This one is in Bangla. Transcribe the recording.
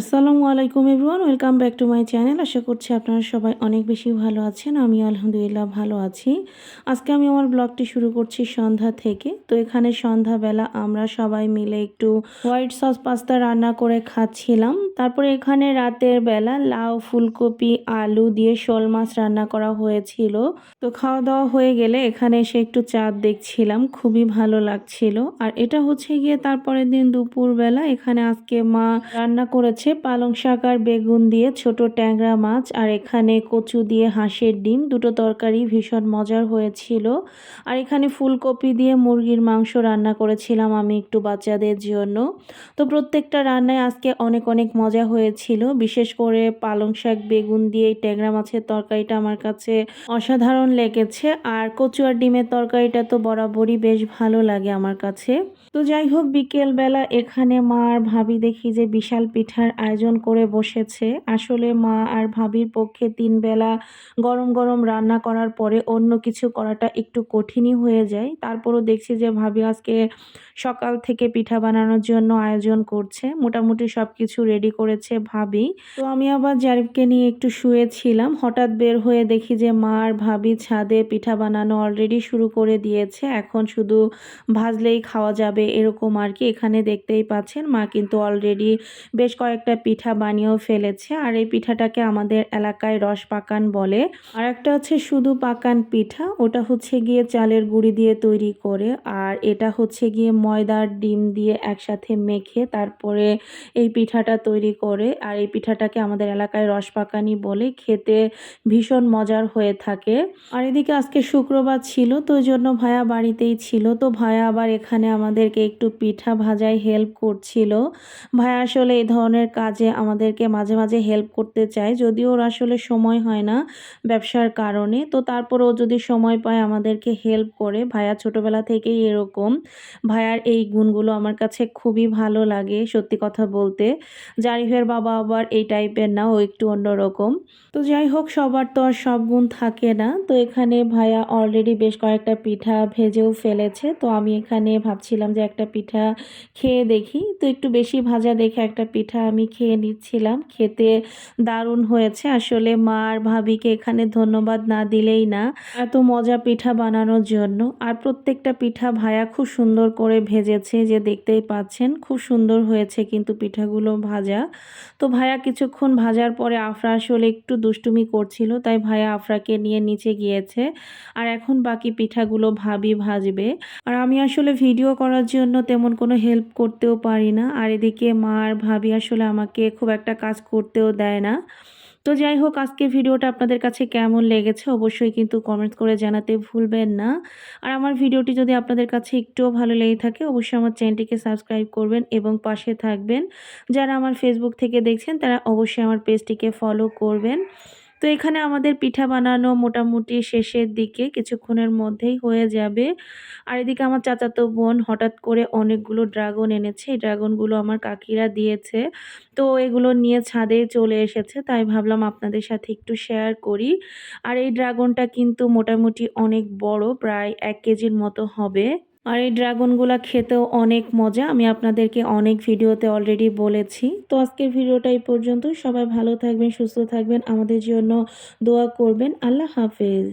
আসসালামু আলাইকুম everyone, welcome back to my channel. আশা করছি আপনারা সবাই অনেক বেশি ভালো আছেন আমি আলহামদুলিল্লাহ ভালো আছি। আজকে আমি আমার ব্লগটি শুরু করছি সন্ধ্যা থেকে। তো এখানে সন্ধ্যাবেলা আমরা সবাই মিলে একটু হোয়াইট সস পাস্তা রান্না করে খাচ্ছিলাম। তারপরে এখানে রাতের বেলা লাউ, ফুলকপি, আলু দিয়ে শোল মাছ রান্না করা হয়েছিল। তো খাওয়া দাওয়া হয়ে গেলে এখানে এসে একটু চাঁদ দেখছিলাম, খুবই ভালো লাগছিল। আর এটা হচ্ছে গিয়ে তারপরের দিন দুপুরবেলা, এখানে আজকে মা রান্না করেছে পালং শাক আর বেগুন দিয়ে ছোট ট্যাংরা মাছ আর এখানে কচু দিয়ে হাঁসের ডিম, দুটো তরকারি ভীষণ মজার হয়েছিল। আর এখানে ফুলকপি দিয়ে মুরগির মাংস রান্না করেছিলাম আমি একটু বাচ্চাদের জন্য। তো প্রত্যেকটা রান্নায় আজকে অনেক অনেক মজা হয়েছিল। বিশেষ করে পালং শাক, বেগুন দিয়ে ট্যাংরা মাছের তরকারিটা আমার কাছে অসাধারণ লেগেছে। আর কচু আর ডিমের তরকারিটা তো বরাবরই বেশ ভালো লাগে আমার কাছে। তো যাই হোক, বিকেলবেলা এখানে মা আর ভাবি দেখি যে বিশাল পিঠার আয়োজন করে বসেছে। আসলে মা আর ভাবির পক্ষে তিন বেলা গরম গরম রান্না করার পরে অন্য কিছু করাটা একটু কঠিনই হয়ে যায়। তারপরও দেখছি যে ভাবি আজকে সকাল থেকে পিঠা বানানোর জন্য আয়োজন করছে। মোটামুটি সব কিছু রেডি করেছে ভাবি। তো আমি আবার জারিফকে নিয়ে একটু শুয়েছিলাম। হঠাৎ বের হয়ে দেখি যে মা আর ভাবি ছাদে পিঠা বানানো অলরেডি শুরু করে দিয়েছে। এখন শুধু ভাজলেই খাওয়া যাবে এরকম আর কি এখানে দেখতেই পাচ্ছেন। মা কিন্তু অলরেডি বেশ কয়েকটা পিঠা বানিয়েও ফেলেছে। আর এই পিঠাটাকে আমাদের এলাকায় রস পাকান বলে। আর একটা হচ্ছে শুধু পাকান পিঠা, ওটা হচ্ছে গিয়ে চালের গুঁড়ি দিয়ে তৈরি করে। আর এটা হচ্ছে গিয়ে ময়দার ডিম দিয়ে একসাথে মেখে তারপরে এই পিঠাটা তৈরি করে আর এই পিঠাটাকে আমাদের এলাকায় রস পাকানি বলে খেতে ভীষণ মজার হয়ে থাকে। আর এদিকে আজকে শুক্রবার ছিল, তো জন্য ভায়া বাড়িতেই ছিল। তো ভায়া আবার এখানে আমাদেরকে একটু পিঠা ভাজায় হেল্প করছিল। ভায়া আসলে এই ধরনের কাজে আমাদেরকে মাঝে মাঝে হেল্প করতে চায়, যদিও ওর আসলে সময় হয় না ব্যবসার কারণে। তো তারপরেও যদি সময় পায় আমাদেরকে হেল্প করে, ভায়া ছোটোবেলা থেকেই এরকম। ভাইয়ার এই গুণগুলো আমার কাছে খুবই ভালো লাগে সত্যি কথা বলতে। জারিফের বাবা আবার এই টাইপের না, ও একটু অন্যরকম। তো যাই হোক সবার তো আর সব গুণ থাকে না। তো এখানে ভাইয়া অলরেডি বেশ কয়েকটা পিঠা ভেজেও ফেলেছে। তো আমি এখানে ভাবছিলাম যে একটা পিঠা খেয়ে দেখি। তো একটু বেশি ভাজা দেখে একটা পিঠা আমি খেয়ে নিচ্ছিলাম। খেতে দারুণ হয়েছে। আসলে মা আর ভাবিকে এখানে ধন্যবাদ না দিলেই না। এত মজা পিঠা বানানোর জন্য। আর প্রত্যেকটা পিঠা ভায়া খুব সুন্দর করে ভেজেছে, যে দেখতেই পাচ্ছেন। খুব সুন্দর হয়েছে কিন্তু পিঠাগুলো ভাজা। তো ভাইয়া কিছুক্ষণ ভাজার পরে আফরা আসলে একটু দুষ্টুমি করছিল, তাই ভাইয়া আফরাকে নিয়ে নিচে গিয়েছে। আর এখন বাকি পিঠাগুলো ভাবি ভাজবে। আর আমি আসলে ভিডিও করার জন্য তেমন কোনো হেল্প করতেও পারি না। আর এদিকে মা আর ভাবি আসলে আমাকে খুব একটা কাজ করতেও দেয় না। তো যাই হোক, আজকে ভিডিওটা আপনাদের কাছে কেমন লেগেছে অবশ্যই কিন্তু কমেন্ট করে জানাতে ভুলবেন না। আর আমার ভিডিওটি যদি আপনাদের কাছে একটুও ভালো লেগে থাকে, অবশ্যই আমার চ্যানেলটিকে সাবস্ক্রাইব করবেন এবং পাশে থাকবেন। যারা আমার ফেসবুক থেকে দেখছেন, তারা অবশ্যই আমার পেজটিকে ফলো করবেন। তো এখানে আমাদের পিঠা বানানো মোটামুটি শেষের দিকে কিছুক্ষণের মধ্যেই হয়ে যাবে। আর এদিকে আমার চাচাতো বোন হঠাৎ করে অনেকগুলো ড্রাগন এনেছে। এই ড্রাগনগুলো আমার কাকিরা দিয়েছে। তো এগুলো নিয়ে ছাদে চলে এসেছে। তাই ভাবলাম আপনাদের সাথে একটু শেয়ার করি। আর এই ড্রাগনটা কিন্তু মোটামুটি অনেক বড়, প্রায় এক কেজির মতো হবে। আর এই ড্রাগনগুলো খেতেও অনেক মজা। আমি আপনাদেরকে অনেক ভিডিওতে অলরেডি বলেছি। তো আজকের ভিডিওটা এই পর্যন্ত সবাই ভালো থাকবেন, সুস্থ থাকবেন। আমাদের জন্য দোয়া করবেন। আল্লাহ হাফেজ।